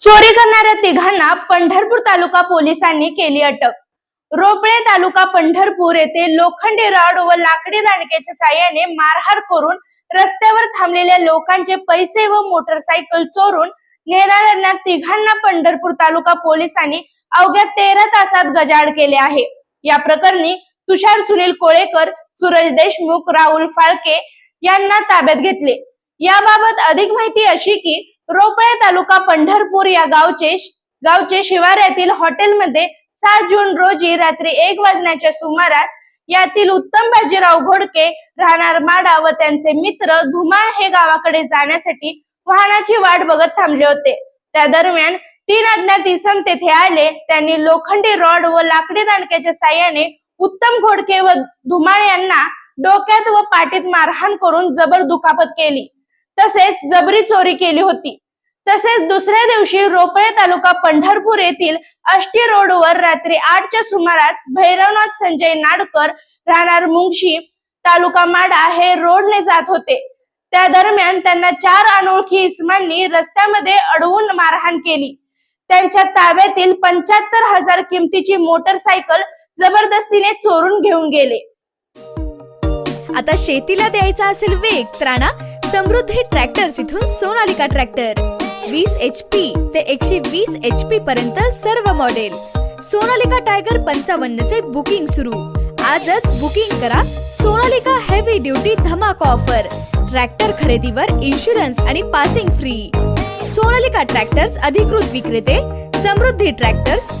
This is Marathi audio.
चोरी करणाऱ्या तिघांना पंढरपूर तालुका पोलिसांनी केली अटक. रोपळे तालुका पंढरपूर येथे लोखंडी रॉड व लाकडी दांडक्याच्या साह्याने मारहाण करून रस्त्यावर थांबलेल्या लोकांचे पैसे व मोटरसायकल चोरून नेणाऱ्यांना तिघांना पंढरपूर तालुका पोलिसांनी अवघ्या तेरा तासात गजाड केले आहे. या प्रकरणी तुषार सुनील कोळेकर सूरज देशमुख राहुल फाळके यांना ताब्यात घेतले. याबाबत अधिक माहिती अशी की रोपळे तालुका पंढरपूर या गावचे गावचे शिवाऱ्यातील हॉटेलमध्ये सात जून रोजी रात्री एक वाजण्याच्या सुमारास यातील उत्तम बाजीराव घोडके राहणार माडा व त्यांचे मित्र धुमाळ हे गावाकडे जाण्यासाठी वाहनाची वाट बघत थांबले होते. त्या दरम्यान तीन अज्ञात इसम तेथे आले. त्यांनी लोखंडी रॉड व लाकडी दांडक्याच्या साह्याने उत्तम घोडके व धुमाळ यांना डोक्यात व पाठीत मारहाण करून जबर दुखापत केली. तसेच जबरी चोरी केली होती. तसेच दुसऱ्या दिवशी रोपळे तालुका पंढरपूर येथील अष्टी रोडवर रात्री आठच्या सुमारास भैरवनाथ संजय नाडकर राहणार मुंगशी तालुका माडा हे रोडने जात होते. त्या दरम्यान त्यांना चार अनोळखी इसमांनी रस्त्यामध्ये अडवून मारहाण केली. त्यांच्या ताब्यातील पंच्याहत्तर हजार किमतीची मोटरसायकल जबरदस्तीने चोरून घेऊन गेले. आता शेतीला द्यायचा असेल वेग तर आणा समृद्धी ट्रॅक्टर्स इथून सोनालिका ट्रॅक्टर. वीस एच पी ते एकशे वीस एच पी पर्यंत सर्व मॉडेल सोनालिका टायगर पंचावन्न चे बुकिंग सुरू. आजच बुकिंग करा सोनालिका हेवी ड्युटी धमाका ऑफर ट्रॅक्टर खरेदीवर इन्शुरन्स आणि पासिंग फ्री सोनालिका ट्रॅक्टर्स अधिकृत विक्रेते समृद्धी ट्रॅक्टर्स